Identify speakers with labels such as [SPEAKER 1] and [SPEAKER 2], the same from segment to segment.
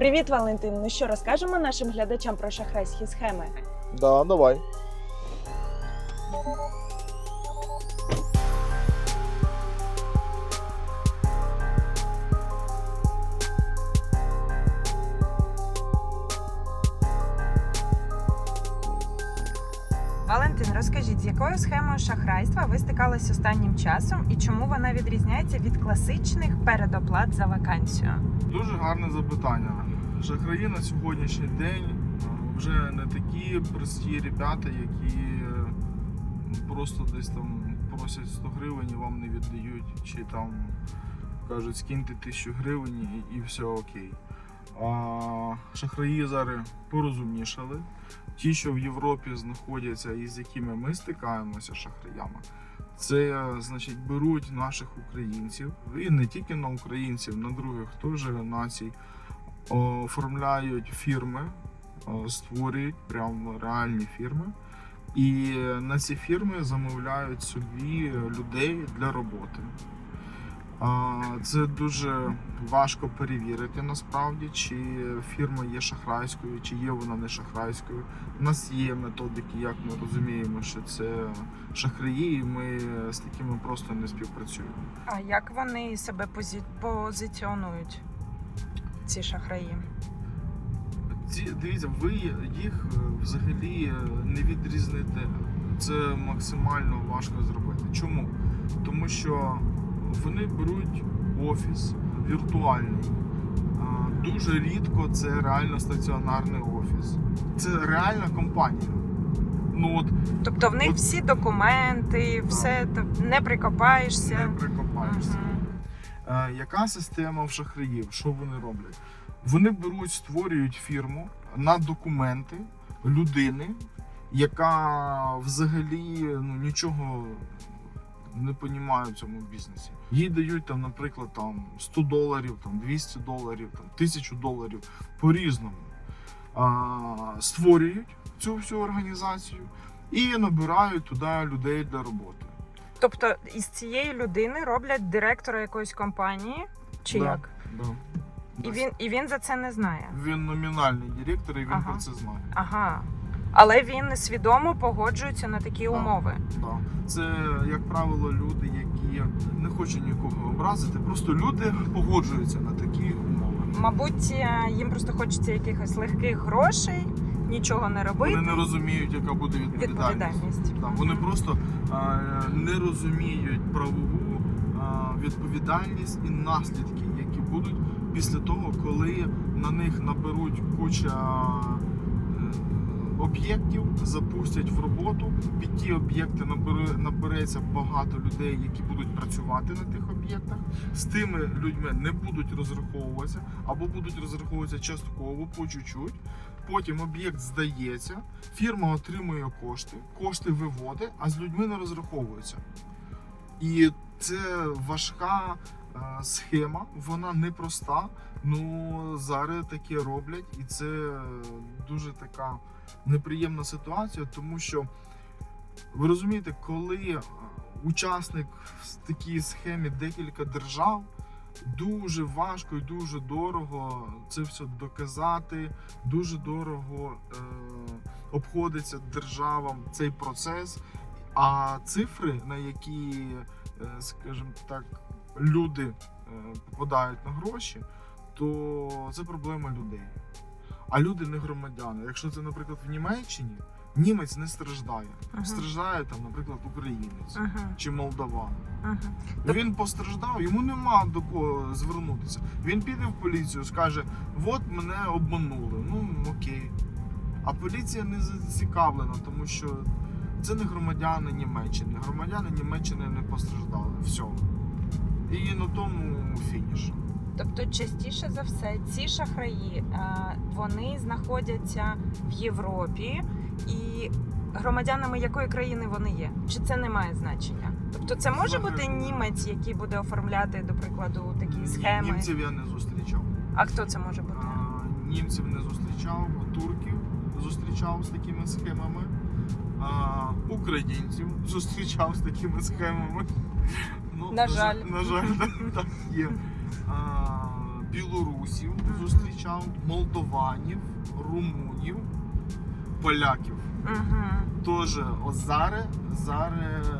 [SPEAKER 1] Привіт, Валентин. Ну що розкажемо нашим глядачам про шахрайські схеми?
[SPEAKER 2] Да, давай.
[SPEAKER 3] Якою схемою шахрайства ви стикались останнім часом і чому вона відрізняється від класичних передоплат за вакансію?
[SPEAKER 2] Дуже гарне запитання. Шахраї на сьогоднішній день е, вже не такі прості ребята, які е, просто десь там просять 100 гривень і вам не віддають, чи там кажуть скиньте 1000 гривень і все окей. А шахраї зараз порозумнішали. Ті, що в Європі знаходяться і з якими ми стикаємося шахраями, це значить беруть наших українців і не тільки на українців, на других теж націй оформляють фірми, створюють прямо реальні фірми. І на ці фірми замовляють собі людей для роботи. Це дуже важко перевірити насправді, чи фірма є шахрайською, чи є вона не шахрайською. У нас є методики, як ми розуміємо, що це шахраї, і ми з такими просто не співпрацюємо.
[SPEAKER 3] А як вони себе позі... позиціонують? Ці шахраї?
[SPEAKER 2] Ці дивіться, ви їх е, взагалі е, не відрізните. Це максимально важко зробити. Чому? Тому що вони беруть офіс віртуальний. Дуже рідко це реально стаціонарний офіс. Це реальна компанія. Ну от
[SPEAKER 3] Тобто в них
[SPEAKER 2] От-
[SPEAKER 3] всі документи, все не прикопаєшся.
[SPEAKER 2] не прикопаєшся.
[SPEAKER 3] Мгм.
[SPEAKER 2] Е, Яка система в шахраїв? Що вони роблять? Вони беруть, створюють фірму на документи людини, яка взагалі ну, нічого не розуміє в цьому бізнесі. Їй дають там, наприклад, там 100 доларів, там 200 доларів, там 1000 доларів по-різному. А, створюють цю всю організацію і набирають туди людей для роботи.
[SPEAKER 3] Тобто із цієї людини роблять директора якоїсь компанії, чи
[SPEAKER 2] Да.
[SPEAKER 3] як?
[SPEAKER 2] Да.
[SPEAKER 3] І він, і він за це не знає.
[SPEAKER 2] Він номінальний директор і він
[SPEAKER 3] Ага.
[SPEAKER 2] про це знає.
[SPEAKER 3] Ага. Але він свідомо погоджується на такі
[SPEAKER 2] Так.
[SPEAKER 3] умови.
[SPEAKER 2] Да. Це, як правило, люди, які не хочуть нікого образити, просто люди погоджуються на такі умови.
[SPEAKER 3] Мабуть, е, їм просто хочеться якихось легких грошей, нічого не робити.
[SPEAKER 2] Вони не розуміють, яка буде відповідальність.
[SPEAKER 3] Відповідальність.
[SPEAKER 2] Да, вони просто е, не розуміють правову е, відповідальність і наслідки, які будуть після того, коли на них наберуть куча об'єктів, запустять в роботу. Під ті об'єкти набере, набереться багато людей, які будуть працювати на тих об'єктах. З тими людьми не будуть розраховуватися або будуть розраховуватися частково по чуть-чуть. Потім об'єкт здається, фірма отримує кошти, кошти виводить, а з людьми не розраховується. І це важка схема, вона непроста. Ну зараз таке роблять, і це е, дуже така неприємна ситуація, тому що ви розумієте, коли е, учасник в такій схемі декілька держав. Дуже важко і дуже дорого це все доказати. Дуже дорого е, обходиться державам цей процес. А цифри, на які, е, скажімо так, люди е, попадають на гроші, то це проблема людей. А люди не громадяни. Якщо це, наприклад, в Німеччині, німець не страждає.
[SPEAKER 3] Ага.
[SPEAKER 2] Страждає там, наприклад, українець
[SPEAKER 3] Ага.
[SPEAKER 2] чи молдаван.
[SPEAKER 3] Ага.
[SPEAKER 2] Він постраждав, йому нема до кого звернутися. Він піде в поліцію, скаже: от мене обманули. Ну окей. А поліція не зацікавлена, тому що це не громадяни Німеччини. Громадяни Німеччини не постраждали. Все. І на тому фініш.
[SPEAKER 3] Тобто, частіше за все, ці шахраї е, вони знаходяться в Європі і громадянами якої країни вони є? Чи це не має значення? Тобто, це може бути німець, який буде оформляти, до прикладу, такі схеми.
[SPEAKER 2] Німців я не зустрічав.
[SPEAKER 3] А хто це може бути?
[SPEAKER 2] А, Німців не зустрічав, турків зустрічав з такими схемами. А, Українців зустрічав з такими схемами. Ну,
[SPEAKER 3] На жаль.
[SPEAKER 2] На жаль, так, так є. А, білорусів зустрічав, молдованів, румунів, поляків. Теж от зараз, зараз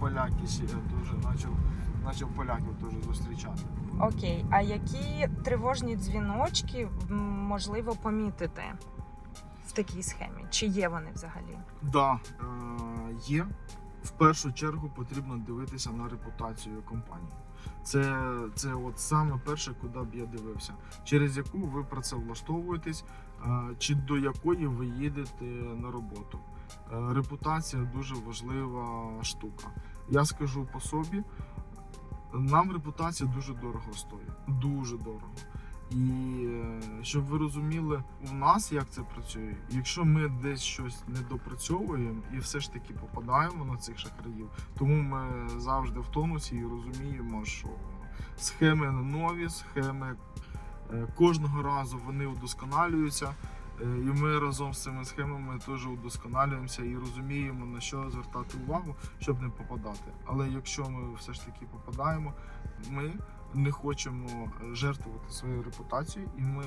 [SPEAKER 2] поляки ще дуже почав, почав поляків теж зустрічати.
[SPEAKER 3] Окей, а які тривожні дзвіночки можливо помітити в такій схемі? Чи є вони взагалі?
[SPEAKER 2] Да, е, є. В першу чергу потрібно дивитися на репутацію компанії. Це, це от саме перше, куди б я дивився, через яку ви працевлаштовуєтесь, е, чи до якої ви їдете на роботу. Е, Репутація дуже важлива штука. Я скажу по собі, нам репутація дуже дорого стоїть. Дуже дорого. І е, щоб ви розуміли, у нас як це працює, якщо ми десь щось не допрацьовуємо і все ж таки попадаємо на цих шахраїв, тому ми завжди в тонусі і розуміємо, що схеми нові, схеми е, кожного разу вони удосконалюються. е, І ми разом з цими схемами теж удосконалюємося і розуміємо на що звертати увагу, щоб не попадати. Але якщо ми все ж таки попадаємо, ми не хочемо е, жертвувати своєю репутацією, і ми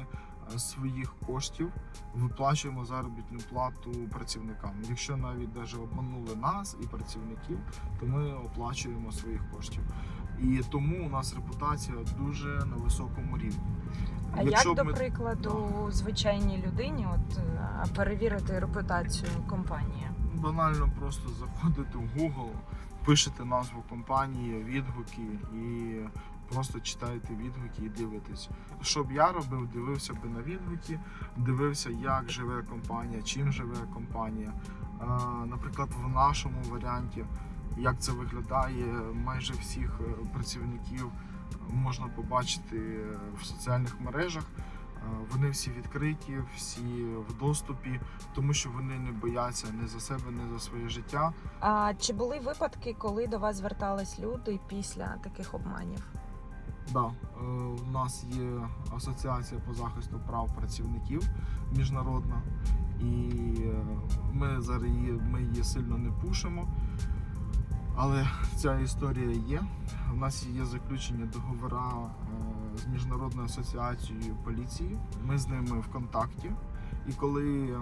[SPEAKER 2] е, своїх коштів виплачуємо заробітну плату працівникам. Якщо навіть даже обманули нас і працівників, то ми оплачуємо своїх коштів. І тому у нас репутація дуже на високому рівні.
[SPEAKER 3] А
[SPEAKER 2] Якщо
[SPEAKER 3] як, до
[SPEAKER 2] ми-
[SPEAKER 3] прикладу, звичайній людині от, е, перевірити репутацію компанії?
[SPEAKER 2] банально просто заходите в Google, пишете назву компанії, відгуки і просто читаєте відгуки і дивитесь. Що б я робив, дивився би на відгуки, дивився, як живе компанія, чим живе компанія. Наприклад, в нашому варіанті, як це виглядає, майже всіх е, працівників можна побачити е, в соціальних мережах. Е, Вони всі відкриті, всі в доступі, тому що вони не бояться ні за себе, ні за своє життя.
[SPEAKER 3] А чи були випадки, коли до вас звертались люди після таких обманів?
[SPEAKER 2] Да, е, у нас є асоціація по захисту прав працівників міжнародна, і е, ми зараз її, ми її сильно не пушимо. Але ця історія є. У нас є заключені договори е, з міжнародною асоціацією поліції. Ми з ними в контакті. І коли е,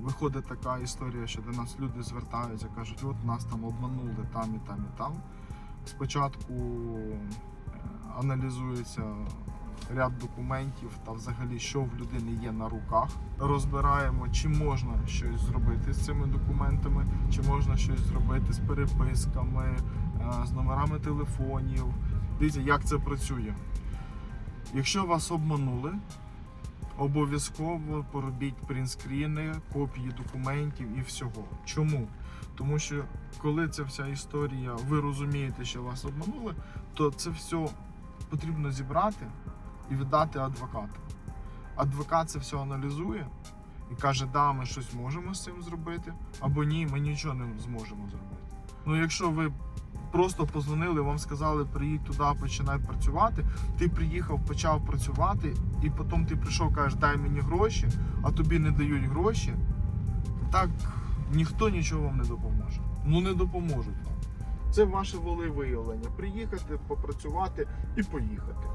[SPEAKER 2] виходить така історія, що до нас люди звертаються, кажуть, от нас там обманули там і там і там. Спочатку е, аналізується ряд документів та взагалі, що в людини є на руках. Розбираємо, чи можна щось зробити з цими документами, чи можна щось зробити з переписками, е, з номерами телефонів. Дивіться, як це працює. Якщо вас обманули, обов'язково поробіть принтскріни, копії документів і всього. Чому? Тому що коли ця вся історія, ви розумієте, що вас обманули, то це все потрібно зібрати і віддати адвокату. Адвокат це все аналізує і каже, да, ми щось можемо з цим зробити, або ні, ми нічого не зможемо зробити. Ну, якщо ви просто позвонили, вам сказали, приїдь туди, починай працювати, ти приїхав, почав працювати, і потім ти прийшов, кажеш, дай мені гроші, а тобі не дають гроші, так ніхто нічого вам не допоможе. Ну не допоможуть вам. Це ваше волевиявлення. Приїхати, попрацювати і поїхати.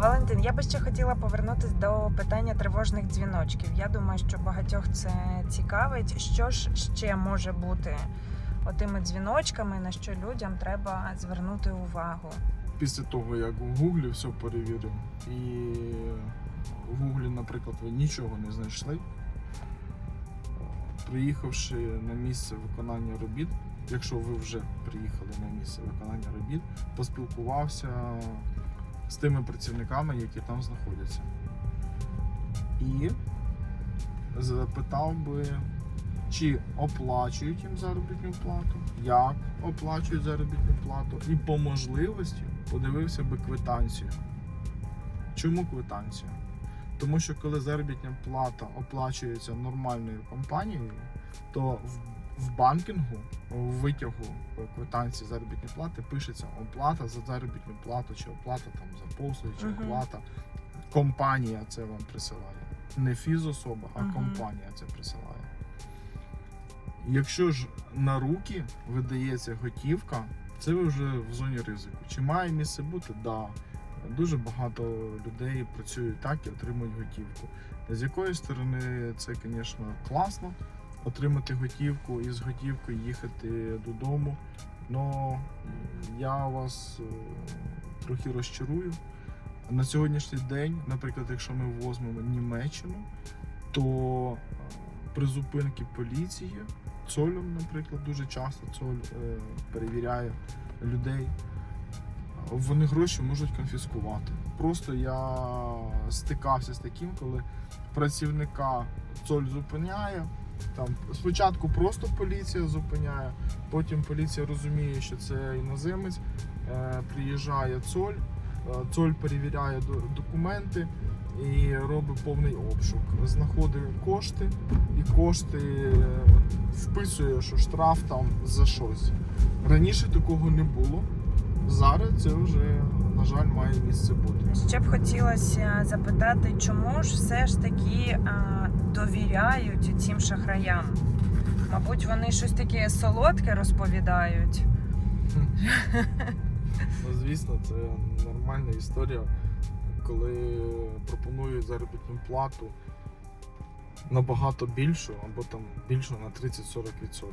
[SPEAKER 3] Валентин, я би ще хотіла повернутися до питання тривожних дзвіночків. Я думаю, що багатьох це цікавить. Що ж ще може бути отими дзвіночками, на що людям треба звернути увагу?
[SPEAKER 2] Після того, як в Гуглі все перевірив, і в Гуглі, наприклад, ви нічого не знайшли, приїхавши на місце виконання робіт, якщо ви вже приїхали на місце виконання робіт, поспілкувався з тими працівниками, які там знаходяться. І запитав би, чи оплачують їм заробітну плату, як оплачують заробітну плату, і по можливості подивився би квитанцію. Чому квитанцію? Тому що коли заробітна плата оплачується нормальною компанією, то в, в банкінгу, в витягу квитанції заробітної плати пишеться оплата за заробітну плату, чи оплата там за послуги, чи
[SPEAKER 3] Мгм.
[SPEAKER 2] оплата. Компанія це вам присилає. Не фізособа, а
[SPEAKER 3] Мгм.
[SPEAKER 2] компанія це присилає. Якщо ж на руки видається готівка, це ви вже в зоні ризику. Чи має місце бути? Да. Дуже багато людей працюють так і отримують готівку. З якої сторони це, звісно, класно отримати готівку і з готівкою їхати додому. Но я вас е, трохи розчарую. На сьогоднішній день, наприклад, якщо ми возьмемо Німеччину, то е, при зупинці поліції цолем, наприклад, дуже часто цоль е, перевіряє людей. Вони гроші можуть конфіскувати. Просто я стикався з таким, коли працівника цоль зупиняє. Там спочатку просто поліція зупиняє, потім поліція розуміє, що це іноземець, е, приїжджає цоль, е, цоль перевіряє до- документи і робить повний обшук. Знаходить кошти і кошти е, вписує, що штраф там за щось. Раніше такого не було. Зараз це вже, на жаль, має місце бути.
[SPEAKER 3] Ще б хотілося запитати, чому ж все ж таки довіряють цим шахраям? Мабуть, вони щось таке солодке розповідають.
[SPEAKER 2] Ну, звісно, це нормальна історія, коли пропонують заробітну плату набагато більшу, або там більшу на 30-40%.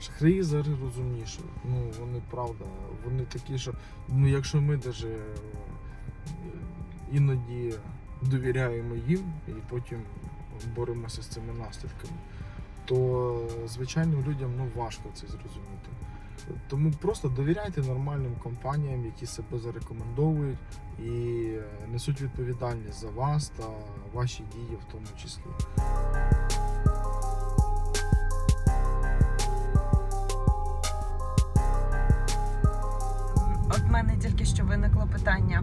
[SPEAKER 2] Шахраї зараз розумніші. Ну, вони правда, вони такі, що ну, якщо ми навіть іноді довіряємо їм і потім боремося з цими наслідками, то звичайним людям ну, важко це зрозуміти. Тому просто довіряйте нормальним компаніям, які себе зарекомендовують і е, несуть відповідальність за вас та ваші дії в тому числі.
[SPEAKER 3] От мене тільки що виникло питання.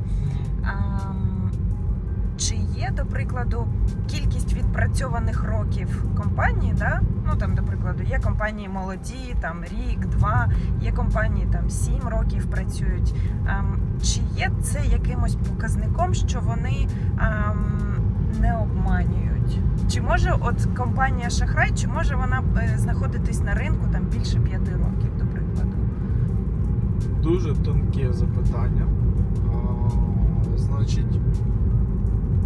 [SPEAKER 3] Чи є, до прикладу, кількість відпрацьованих років компанії, да? ну там, до прикладу, є компанії молоді, там рік, два, є компанії там сім років працюють. Ам, Чи є це якимось показником, що вони ам, не обманюють? Чи може от компанія Шахрай, чи може вона е, знаходитись на ринку там більше п'яти років, до прикладу?
[SPEAKER 2] Дуже тонке запитання. А, значить,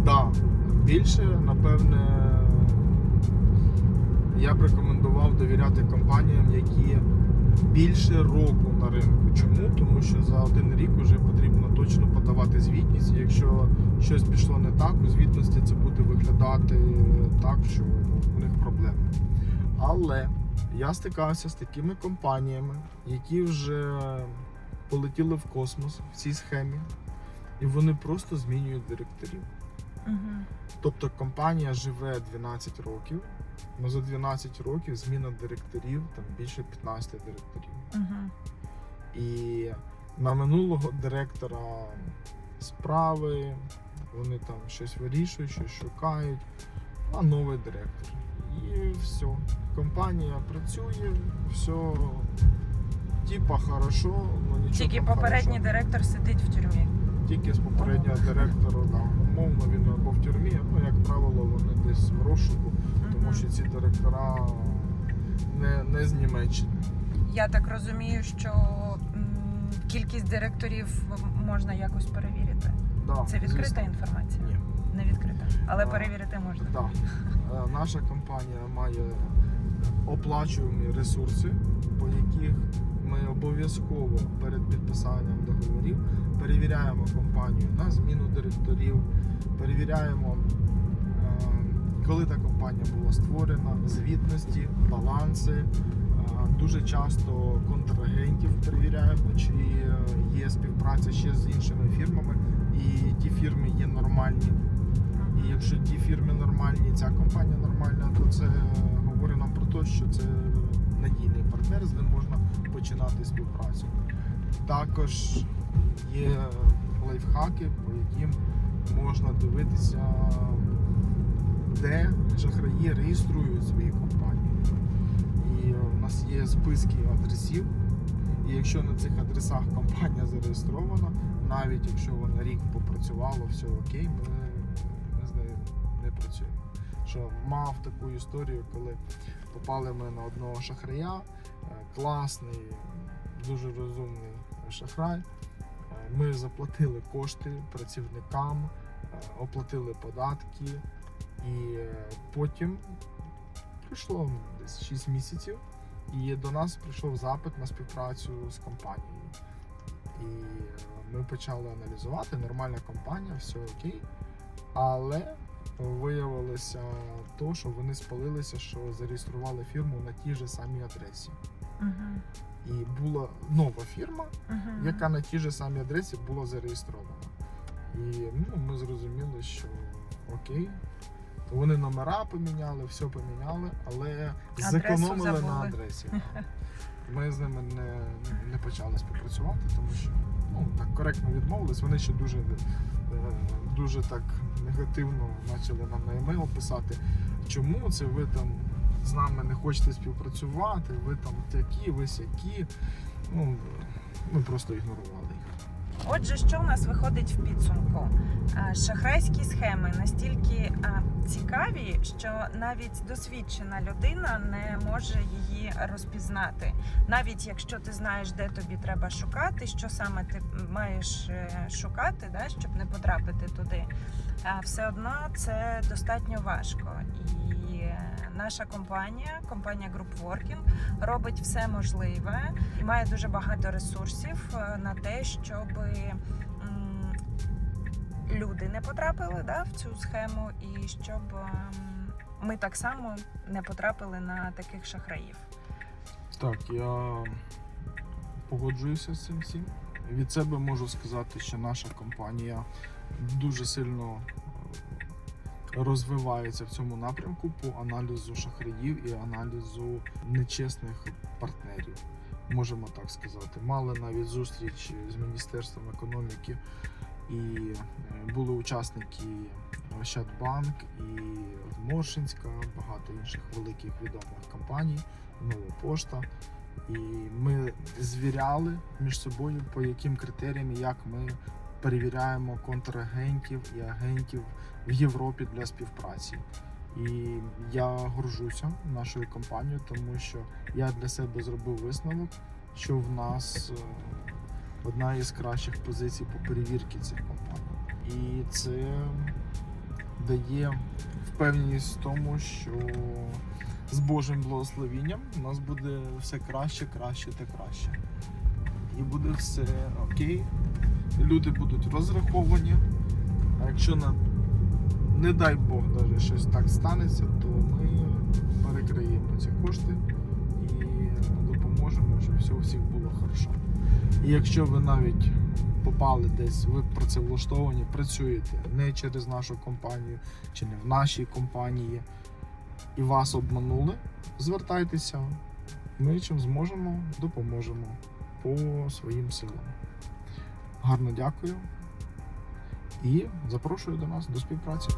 [SPEAKER 2] да, більше, напевне, я б рекомендував довіряти компаніям, які більше року на ринку. Чому? Тому що за один рік вже потрібно точно подавати звітність. Якщо щось пішло не так, у звітності це буде виглядати так, що у них проблеми. Але я стикався з такими компаніями, які вже полетіли в космос в цій схемі, і вони просто змінюють директорів.
[SPEAKER 3] Угу.
[SPEAKER 2] Тобто компанія живе 12 років, але за 12 років зміна директорів там більше 15 директорів.
[SPEAKER 3] Угу.
[SPEAKER 2] І на минулого директора справи, вони там щось вирішують, щось шукають, а новий директор. І все. Компанія працює, все типа хорошо, але нічого.
[SPEAKER 3] Тільки попередній
[SPEAKER 2] хорошого.
[SPEAKER 3] директор сидить в тюрмі.
[SPEAKER 2] Тільки з попереднього директора, да, умовно він або в тюрмі, ну як правило, вони десь в розшуку, тому що ці директора не, не з Німеччини.
[SPEAKER 3] Я так розумію, що м, кількість директорів можна якось перевірити.
[SPEAKER 2] Да,
[SPEAKER 3] Це відкрита
[SPEAKER 2] звісно.
[SPEAKER 3] інформація?
[SPEAKER 2] Ні.
[SPEAKER 3] Не відкрита. Але
[SPEAKER 2] А,
[SPEAKER 3] перевірити можна.
[SPEAKER 2] Да. Е, Наша компанія має оплачувані ресурси, по яких ми обов'язково перед підписанням договорів перевіряємо компанію на зміну директорів, перевіряємо, е, коли та компанія була створена, звітності, баланси. Е, Дуже часто контрагентів перевіряємо, чи е, є співпраця ще з іншими фірмами, і ті фірми є нормальні. І якщо ті фірми нормальні, ця компанія нормальна, то це говорить нам про те, що це надійний партнер, з ним можна починати співпрацю. Також є лайфхаки, по яким можна дивитися, де шахраї реєструють свої компанії. І в нас є списки адресів. І якщо на цих адресах компанія зареєстрована, навіть якщо вона рік попрацювала, все окей, ми, ми з не працюємо. Що мав таку історію, коли попали ми на одного шахрая, е, класний, дуже розумний шахрай. Е, Ми заплатили кошти працівникам, е, оплатили податки, і потім пройшло десь 6 місяців, і до нас прийшов запит на співпрацю з компанією. І ми почали аналізувати, нормальна компанія, все окей. Але виявилося то, що вони спалилися, що зареєстрували фірму на тій же самій адресі.
[SPEAKER 3] Мгм.
[SPEAKER 2] І була нова фірма,
[SPEAKER 3] Мгм.
[SPEAKER 2] яка на тій же самій адресі була зареєстрована. І ну, ми зрозуміли, що окей. Вони номера поміняли, все поміняли, але
[SPEAKER 3] Адресу
[SPEAKER 2] зекономили на адресі. Ми з ними не, не почали співпрацювати, тому що ну, так коректно відмовились. Вони ще дуже, е, дуже так негативно почали нам на емейл писати, чому це ви там з нами не хочете співпрацювати, ви там такі, ви сякі. Ну, ми просто ігнорували їх.
[SPEAKER 3] Отже, що в нас виходить в підсумку? Е, Шахрайські схеми настільки е, цікаві, що навіть досвідчена людина не може її розпізнати. Навіть якщо ти знаєш, де тобі треба шукати, що саме ти маєш е, шукати, да, щоб не потрапити туди, все одно це достатньо важко. І е, наша компанія, компанія Group Working, робить все можливе і має дуже багато ресурсів е, на те, щоб м, люди не потрапили да, в цю схему, і щоб ем, ми так само не потрапили на таких шахраїв.
[SPEAKER 2] Так, я погоджуюся з цим всім. Від себе можу сказати, що наша компанія дуже сильно е, розвивається в цьому напрямку по аналізу шахраїв і аналізу нечесних партнерів. Можемо так сказати. Мали навіть зустріч з Міністерством економіки і були учасники Ощадбанк і Моршинська, багато інших великих відомих компаній, Нова Пошта. І ми звіряли між собою, по яким критеріям як ми перевіряємо контрагентів і агентів в Європі для співпраці. І я горжуся нашою компанією, тому що я для себе зробив висновок, що в нас е, одна із кращих позицій по перевірці цих компаній. І це дає впевненість в тому, що з Божим благословінням у нас буде все краще, краще та краще. І буде все окей. Люди будуть розраховані. А якщо на, не дай Бог даже щось так станеться, то ми перекриємо ці кошти і допоможемо, щоб все у всіх було хорошо. І якщо ви навіть попали десь, ви працевлаштовані, працюєте не через нашу компанію чи не в нашій компанії, і вас обманули, звертайтеся. Ми чим зможемо, допоможемо по своїм силам. Гарно дякую і запрошую до нас до співпраці.